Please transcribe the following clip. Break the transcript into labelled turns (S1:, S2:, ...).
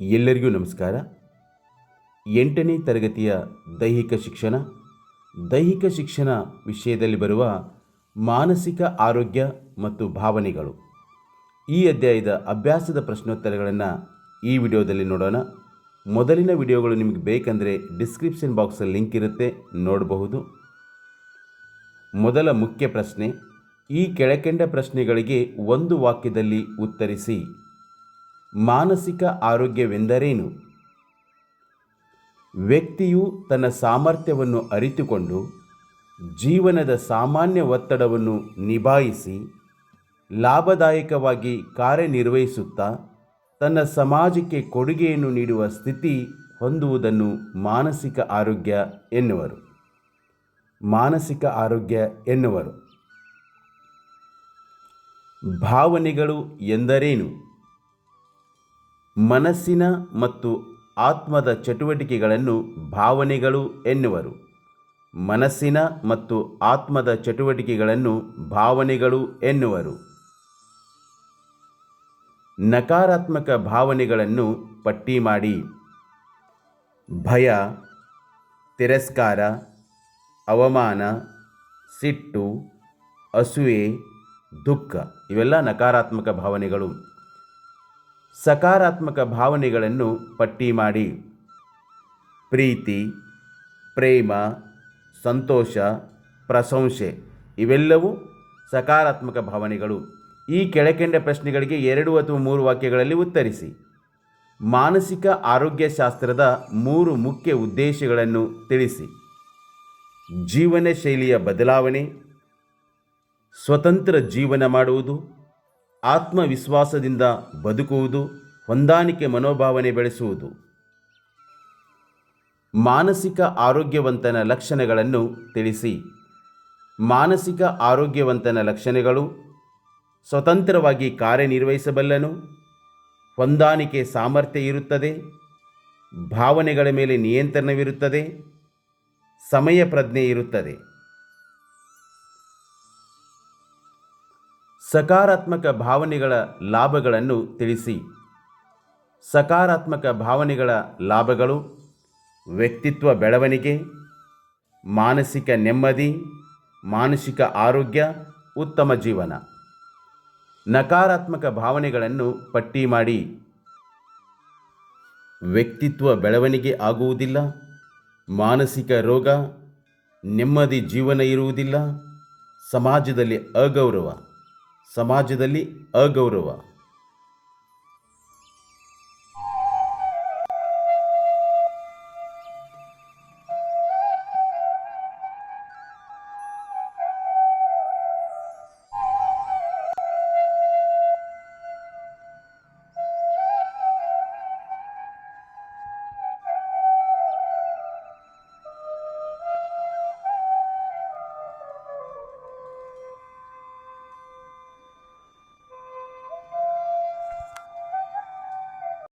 S1: ಎಲ್ಲರಿಗೂ ನಮಸ್ಕಾರ. ಎಂಟನೇ ತರಗತಿಯ ದೈಹಿಕ ಶಿಕ್ಷಣ. ದೈಹಿಕ ಶಿಕ್ಷಣ ವಿಷಯದಲ್ಲಿ ಬರುವ ಮಾನಸಿಕ ಆರೋಗ್ಯ ಮತ್ತು ಭಾವನೆಗಳು. ಈ ಅಧ್ಯಾಯದ ಅಭ್ಯಾಸದ ಪ್ರಶ್ನೋತ್ತರಗಳನ್ನು ಈ ವಿಡಿಯೋದಲ್ಲಿ ನೋಡೋಣ. ಮೊದಲಿನ ವಿಡಿಯೋಗಳು ನಿಮಗೆ ಬೇಕಂದರೆ ಡಿಸ್ಕ್ರಿಪ್ಷನ್ ಬಾಕ್ಸಲ್ಲಿ ಲಿಂಕ್ ಇರುತ್ತೆ, ನೋಡಬಹುದು. ಮೊದಲ ಮುಖ್ಯ ಪ್ರಶ್ನೆ, ಈ ಕೆಳಕಂಡ ಪ್ರಶ್ನೆಗಳಿಗೆ ಒಂದು ವಾಕ್ಯದಲ್ಲಿ ಉತ್ತರಿಸಿ. ಮಾನಸಿಕ ಆರೋಗ್ಯವೆಂದರೇನು? ವ್ಯಕ್ತಿಯು ತನ್ನ ಸಾಮರ್ಥ್ಯವನ್ನು ಅರಿತುಕೊಂಡು ಜೀವನದ ಸಾಮಾನ್ಯ ಒತ್ತಡವನ್ನು ನಿಭಾಯಿಸಿ ಲಾಭದಾಯಕವಾಗಿ ಕಾರ್ಯನಿರ್ವಹಿಸುತ್ತಾ ತನ್ನ ಸಮಾಜಕ್ಕೆ ಕೊಡುಗೆಯನ್ನು ನೀಡುವ ಸ್ಥಿತಿ ಹೊಂದುವುದನ್ನು ಮಾನಸಿಕ ಆರೋಗ್ಯ ಎನ್ನುವರು. ಮಾನಸಿಕ ಆರೋಗ್ಯ ಎನ್ನುವರು. ಭಾವನೆಗಳು ಎಂದರೇನು? ಮನಸ್ಸಿನ ಮತ್ತು ಆತ್ಮದ ಚಟುವಟಿಕೆಗಳನ್ನು ಭಾವನೆಗಳು ಎನ್ನುವರು. ಮನಸ್ಸಿನ ಮತ್ತು ಆತ್ಮದ ಚಟುವಟಿಕೆಗಳನ್ನು ಭಾವನೆಗಳು ಎನ್ನುವರು. ನಕಾರಾತ್ಮಕ ಭಾವನೆಗಳನ್ನು ಪಟ್ಟಿ ಮಾಡಿ. ಭಯ, ತಿರಸ್ಕಾರ, ಅವಮಾನ, ಸಿಟ್ಟು, ಅಸೂಯೆ, ದುಃಖ ಇವೆಲ್ಲ ನಕಾರಾತ್ಮಕ ಭಾವನೆಗಳು. ಸಕಾರಾತ್ಮಕ ಭಾವನೆಗಳನ್ನು ಪಟ್ಟಿ ಮಾಡಿ. ಪ್ರೀತಿ, ಪ್ರೇಮ, ಸಂತೋಷ, ಪ್ರಶಂಸೆ ಇವೆಲ್ಲವೂ ಸಕಾರಾತ್ಮಕ ಭಾವನೆಗಳು. ಈ ಕೆಳಕಂಡ ಪ್ರಶ್ನೆಗಳಿಗೆ ಎರಡು ಅಥವಾ ಮೂರು ವಾಕ್ಯಗಳಲ್ಲಿ ಉತ್ತರಿಸಿ. ಮಾನಸಿಕ ಆರೋಗ್ಯ ಶಾಸ್ತ್ರದ ಮೂರು ಮುಖ್ಯ ಉದ್ದೇಶಗಳನ್ನು ತಿಳಿಸಿ. ಜೀವನ ಶೈಲಿಯ ಬದಲಾವಣೆ, ಸ್ವತಂತ್ರ ಜೀವನ ಮಾಡುವುದು ಆತ್ಮವಿಶ್ವಾಸದಿಂದ ಬದುಕುವುದು, ಹೊಂದಾಣಿಕೆ ಮನೋಭಾವನೆ ಬೆಳೆಸುವುದು. ಮಾನಸಿಕ ಆರೋಗ್ಯವಂತನ ಲಕ್ಷಣಗಳನ್ನು ತಿಳಿಸಿ. ಮಾನಸಿಕ ಆರೋಗ್ಯವಂತನ ಲಕ್ಷಣಗಳು, ಸ್ವತಂತ್ರವಾಗಿ ಕಾರ್ಯನಿರ್ವಹಿಸಬಲ್ಲನು, ಹೊಂದಾಣಿಕೆ ಸಾಮರ್ಥ್ಯ ಇರುತ್ತದೆ, ಭಾವನೆಗಳ ಮೇಲೆ ನಿಯಂತ್ರಣವಿರುತ್ತದೆ, ಸಮಯ ಪ್ರಜ್ಞೆ ಇರುತ್ತದೆ. ಸಕಾರಾತ್ಮಕ ಭಾವನೆಗಳ ಲಾಭಗಳನ್ನು ತಿಳಿಸಿ. ಸಕಾರಾತ್ಮಕ ಭಾವನೆಗಳ ಲಾಭಗಳು ವ್ಯಕ್ತಿತ್ವ ಬೆಳವಣಿಗೆ, ಮಾನಸಿಕ ನೆಮ್ಮದಿ, ಮಾನಸಿಕ ಆರೋಗ್ಯ, ಉತ್ತಮ ಜೀವನ. ನಕಾರಾತ್ಮಕ ಭಾವನೆಗಳನ್ನು ಪಟ್ಟಿ ಮಾಡಿ. ವ್ಯಕ್ತಿತ್ವ ಬೆಳವಣಿಗೆ ಆಗುವುದಿಲ್ಲ, ಮಾನಸಿಕ ರೋಗ, ನೆಮ್ಮದಿ ಜೀವನ ಇರುವುದಿಲ್ಲ, ಸಮಾಜದಲ್ಲಿ ಅಗೌರವ. ಸಮಾಜದಲ್ಲಿ ಅಗೌರವ.